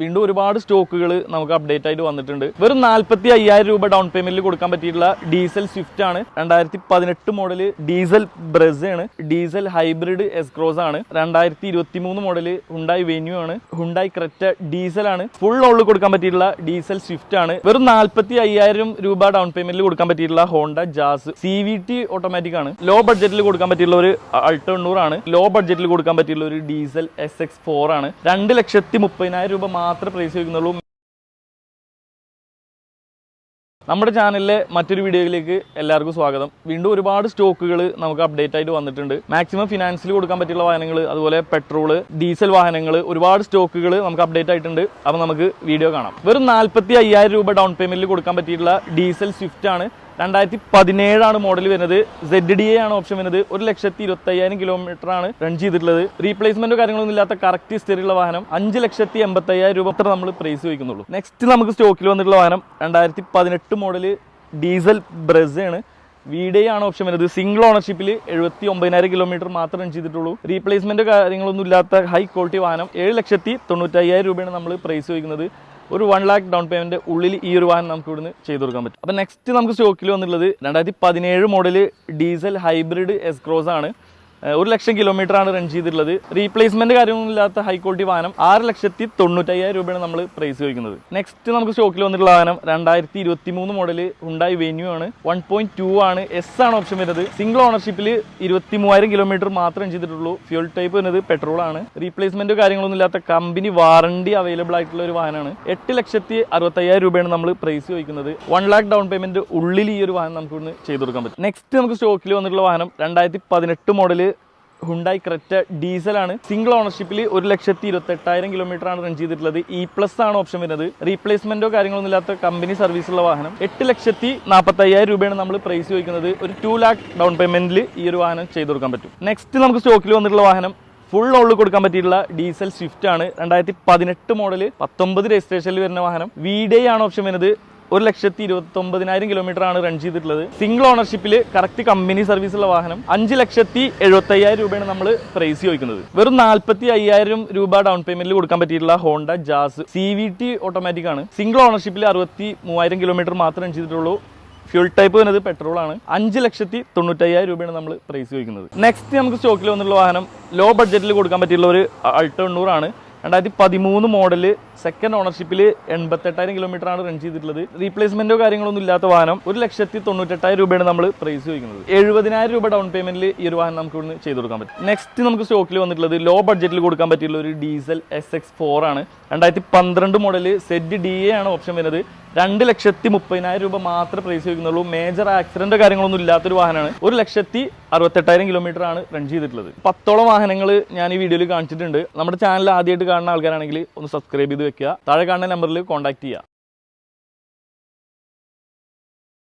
വീണ്ടും ഒരുപാട് സ്റ്റോക്കുകൾ നമുക്ക് അപ്ഡേറ്റ് ആയിട്ട് വന്നിട്ടുണ്ട്. വെറും നാൽപ്പത്തി അയ്യായിരം രൂപ ഡൗൺ പേയ്മെന്റിൽ കൊടുക്കാൻ പറ്റിയിട്ടുള്ള ഡീസൽ സ്വിഫ്റ്റ് ആണ്. രണ്ടായിരത്തി പതിനെട്ട് മോഡൽ ഡീസൽ ബ്രസ് ആണ് ഡീസൽ ഹൈബ്രിഡ് എസ്ക്രോസ് ആണ്. രണ്ടായിരത്തി ഇരുപത്തി മൂന്ന് മോഡൽ ഹുണ്ടായി വെന്യൂ ആണ്. ഹുണ്ടായി ക്രെറ്റ ഡീസൽ ആണ്. ഫുൾ ഓളിൽ കൊടുക്കാൻ പറ്റിയിട്ടുള്ള ഡീസൽ സ്വിഫ്റ്റ് ആണ്. വെറും നാൽപ്പത്തി അയ്യായിരം രൂപ ഡൗൺ പേയ്മെന്റിൽ കൊടുക്കാൻ പറ്റിയിട്ടുള്ള Honda Jazz C V T automatic ആണ്. ലോ ബഡ്ജറ്റിൽ കൊടുക്കാൻ പറ്റിയിട്ടുള്ള ഒരു അൾട്ടോ ആണ്. ലോ ബഡ്ജറ്റിൽ കൊടുക്കാൻ പറ്റിയിട്ടുള്ള ഒരു ഡീസൽ എസ് എക്സ് ഫോർ ആണ്. രണ്ട് ലക്ഷത്തി മുപ്പതിനായിരം രൂപ മാത്രമേ പ്രൈസ് വയ്ക്കുന്നുള്ളൂ നമ്മുടെ ചാനലിലെ മറ്റൊരു വീഡിയോയിലേക്ക് എല്ലാവർക്കും സ്വാഗതം. വീണ്ടും ഒരുപാട് സ്റ്റോക്കുകൾ നമുക്ക് അപ്ഡേറ്റ് ആയിട്ട് വന്നിട്ടുണ്ട്. മാക്സിമം ഫിനാൻസിൽ കൊടുക്കാൻ പറ്റിയുള്ള വാഹനങ്ങൾ അതുപോലെ പെട്രോൾ ഡീസൽ വാഹനങ്ങൾ ഒരുപാട് സ്റ്റോക്കുകൾ നമുക്ക് അപ്ഡേറ്റ് ആയിട്ടുണ്ട്. അപ്പോൾ നമുക്ക് വീഡിയോ കാണാം. വെറും നാൽപ്പത്തി അയ്യായിരം രൂപ ഡൗൺ പേയ്മെന്റിൽ കൊടുക്കാൻ പറ്റിയിട്ടുള്ള ഡീസൽ സ്വിഫ്റ്റ് ആണ് രണ്ടായിരത്തി പതിനേഴാണ് മോഡൽ വരുന്നത്. സെഡ് ഡി എ ആണ് ഓപ്ഷൻ വരുന്നത്. ഒരു ലക്ഷത്തി ഇരുപത്തി അയ്യായിരം കിലോമീറ്റർ ആണ് റൺ ചെയ്തിട്ടുള്ളത്. റീപ്ലേസ്മെന്റോ കാര്യങ്ങളൊന്നും ഇല്ലാത്ത കറക്റ്റ് സ്ഥിരമുള്ള വാഹനം. അഞ്ച് ലക്ഷത്തി എൺപത്തി അയ്യായിരം രൂപ അത്ര നമ്മൾ പ്രൈസ് വയ്ക്കുന്നുള്ളൂ. നെക്സ്റ്റ് നമുക്ക് സ്റ്റോക്കിൽ വന്നിട്ടുള്ള വാഹനം. രണ്ടായിരത്തി പതിനെട്ട് മോഡൽ ഡീസൽ ബ്രസ് ആണ് വീഡേ ആണ് ഓപ്ഷൻ വരുന്നത്. സിംഗിൾ ഓണർഷിപ്പിൽ എഴുപത്തി ഒമ്പതിനായിരം കിലോമീറ്റർ മാത്രം റൺ ചെയ്തിട്ടുള്ളൂ. റീപ്ലേസ്മെന്റ് കാര്യങ്ങളൊന്നും ഇല്ലാത്ത ഹൈ ക്വാളിറ്റി വാഹനം. ഏഴ് ലക്ഷത്തി തൊണ്ണൂറ്റി അയ്യായിരം രൂപയാണ് നമ്മൾ പ്രൈസ് വയ്ക്കുന്നത്. ഒരു വൺ ലാക്ക് ഡൗൺ പേയ്മെന്റ് ഉള്ളിൽ ഈ ഒരു വാഹനം നമുക്ക് ഇവിടുന്ന് ചെയ്തു കൊടുക്കാൻ പറ്റും. അപ്പോൾ നെക്സ്റ്റ് നമുക്ക് സ്റ്റോക്കിൽ വന്നിട്ടുള്ളത് രണ്ടായിരത്തി പതിനേഴ് മോഡൽ ഡീസൽ ഹൈബ്രിഡ് എസ്ക്രോസ് ആണ്. ഒരു ലക്ഷം കിലോമീറ്റർ ആണ് റൺ ചെയ്തിട്ടുള്ളത് റീപ്ലേസ്മെന്റ് കാര്യമൊന്നുമില്ലാത്ത ഹൈ ക്വാളിറ്റി വാഹനം ആറ് ലക്ഷത്തി തൊണ്ണൂറ്റയ്യായിരം രൂപയാണ് നമ്മൾ പ്രൈസ് ചോദിക്കുന്നത്. നെക്സ്റ്റ് നമുക്ക് സ്റ്റോക്കിൽ വന്നിട്ടുള്ള വാഹനം രണ്ടായിരത്തി ഇരുപത്തി മൂന്ന് മോഡൽ ഉണ്ടായി വെന്യൂ ആണ്. വൺ പോയിന്റ് ടു ആണ്. എസ് ആണ് ഓപ്ഷൻ വരുന്നത്. സിംഗിൾ ഓണർഷിപ്പിൽ ഇരുപത്തി മൂവായിരം കിലോമീറ്റർ മാത്രം ചെയ്തിട്ടുള്ളൂ. ഫ്യൂൽ ടൈപ്പ് വരുന്നത് പെട്രോൾ ആണ്. റീപ്ലേസ്മെന്റ് കാര്യങ്ങളൊന്നും ഇല്ലാത്ത കമ്പനി വാറണ്ടി അവൈലബിൾ ആയിട്ടുള്ള ഒരു വാഹനമാണ്. എട്ട് ലക്ഷത്തി അറുപത്തയ്യായിരം രൂപയാണ് നമ്മൾ പ്രൈസ് ചോദിക്കുന്നത്. വൺ ലാക്ക് ഡൗൺ പേയ്മെന്റ് ഉള്ളിൽ ഈ ഒരു വാഹനം നമുക്ക് ഇവിടുന്ന് ചെയ്തു കൊടുക്കാൻ പറ്റും. നെക്സ്റ്റ് നമുക്ക് സ്റ്റോക്കിൽ വന്നിട്ടുള്ള വാഹനം രണ്ടായിരത്തി പതിനെട്ട് മോഡൽ ഹുണ്ടായി ക്രെറ്റ ഡീസലാണ് സിംഗിൾ ഓണർഷിപ്പിൽ ഒരു ലക്ഷത്തി ഇരുപത്തി എട്ടായിരം കിലോമീറ്റർ ആണ് റൺ ചെയ്തിട്ടുള്ളത്. ഇ പ്ലസ് ആണ് ഓപ്ഷൻ വരുന്നത്. റീപ്ലേസ്മെന്റോ കാര്യങ്ങളൊന്നും ഇല്ലാത്ത കമ്പനി സർവീസുള്ള വാഹനം. എട്ട് ലക്ഷത്തി നാൽപ്പത്തി അയ്യായിരം രൂപയാണ് നമ്മൾ പ്രൈസ് ചോദിക്കുന്നത്. ഒരു ടു ലാക്ക് ഡൗൺ പേയ്മെന്റിൽ ഈ ഒരു വാഹനം ചെയ്തു കൊടുക്കാൻ പറ്റും. നെക്സ്റ്റ് നമുക്ക് സ്റ്റോക്കിൽ വന്നിട്ടുള്ള വാഹനം ഫുൾ ഓളിൽ കൊടുക്കാൻ പറ്റിയിട്ടുള്ള ഡീസൽ സ്വിഫ്റ്റ് ആണ്. രണ്ടായിരത്തി പതിനെട്ട് മോഡൽ പത്തൊമ്പത് രജിസ്ട്രേഷനിൽ വരുന്ന വാഹനം. വീഡേ ആണ് ഓപ്ഷൻ വരുന്നത്. ഒരു ലക്ഷത്തി ഇരുപത്തി ഒമ്പതിനായിരം കിലോമീറ്റർ ആണ് റൺ ചെയ്തിട്ടുള്ളത്. സിംഗിൾ ഓണർഷിപ്പിൽ കറക്റ്റ് കമ്പനി സർവീസ് ഉള്ള വാഹനം അഞ്ച് ലക്ഷത്തി എഴുപത്തി അയ്യായിരം രൂപയാണ് നമ്മൾ പ്രൈസ് ചോദിക്കുന്നത്. വെറും നാൽപ്പത്തി അയ്യായിരം രൂപ ഡൗൺ പേയ്മെന്റിൽ കൊടുക്കാൻ പറ്റിയിട്ടുള്ള Honda Jazz C V T automatic ആണ്. സിംഗിൾ ഓണർഷിപ്പിൽ അറുപത്തി മൂവായിരം കിലോമീറ്റർ മാത്രം റൺ ചെയ്തിട്ടുള്ളൂ. ഫ്യൂൾ ടൈപ്പ് വരുന്നത് പെട്രോൾ ആണ്. അഞ്ച് ലക്ഷത്തി തൊണ്ണൂറ്റയ്യായിരം രൂപയാണ് നമ്മൾ പ്രൈസ് ചോദിക്കുന്നത്. നെക്സ്റ്റ് നമുക്ക് സ്റ്റോക്കിൽ വന്നിട്ടുള്ള വാഹനം ലോ ബഡ്ജറ്റിൽ കൊടുക്കാൻ പറ്റിയുള്ള ഒരു അൾട്ടോ ആണ്. രണ്ടായിരത്തി പതിമൂന്ന് മോഡൽ സെക്കൻഡ് ഓണർഷിപ്പിൽ എൺപത്തെട്ടായിരം കിലോമീറ്റർ ആണ് റൺ ചെയ്തിട്ടുള്ളത്. റീപ്ലേസ്മെന്റോ കാര്യങ്ങളൊന്നും ഇല്ലാത്ത വാഹനം ഒരു ലക്ഷത്തി തൊണ്ണൂറ്റെട്ടായിരം രൂപയാണ് നമ്മൾ പ്രൈസ് ചോദിക്കുന്നത്. എഴുപതിനായിരം രൂപ ഡൗൺ പേയ്മെന്റിൽ ഈ ഒരു വാഹനം നമുക്ക് ഇവിടുന്ന് ചെയ്ത് കൊടുക്കാൻ പറ്റും. നെക്സ്റ്റ് നമുക്ക് സ്റ്റോക്കിൽ വന്നിട്ടുള്ളത് ലോ ബഡ്ജറ്റിൽ കൊടുക്കാൻ പറ്റിയുള്ള ഒരു ഡീസൽ എസ് എക്സ് ഫോർ ആണ്. രണ്ടായിരത്തി പന്ത്രണ്ട് മോഡൽ സെറ്റ് ഡി എ ആണ് ഓപ്ഷൻ വരുന്നത്. രണ്ട് ലക്ഷത്തി മുപ്പതിനായിരം രൂപ മാത്രമേ പ്രൈസ് ചോദിക്കുന്നുള്ളൂ. മേജർ ആക്സിഡന്റ് കാര്യങ്ങളൊന്നും ഇല്ലാത്തൊരു വാഹനമാണ്. ഒരു ലക്ഷത്തി അറുപത്തെട്ടായിരം കിലോമീറ്റർ ആണ് റൺ ചെയ്തിട്ടുള്ളത്. പത്തോളം വാഹനങ്ങൾ ഞാൻ ഈ വീഡിയോയിൽ കാണിച്ചിട്ടുണ്ട്. നമ്മുടെ ചാനൽ ആദ്യമായിട്ട് കാണുന്ന ആൾക്കാരാണെങ്കിൽ ഒന്ന് സബ്സ്ക്രൈബ് ചെയ്ത് വെക്കുക. താഴെ കാണുന്ന നമ്പറിൽ കോൺടാക്ട് ചെയ്യുക.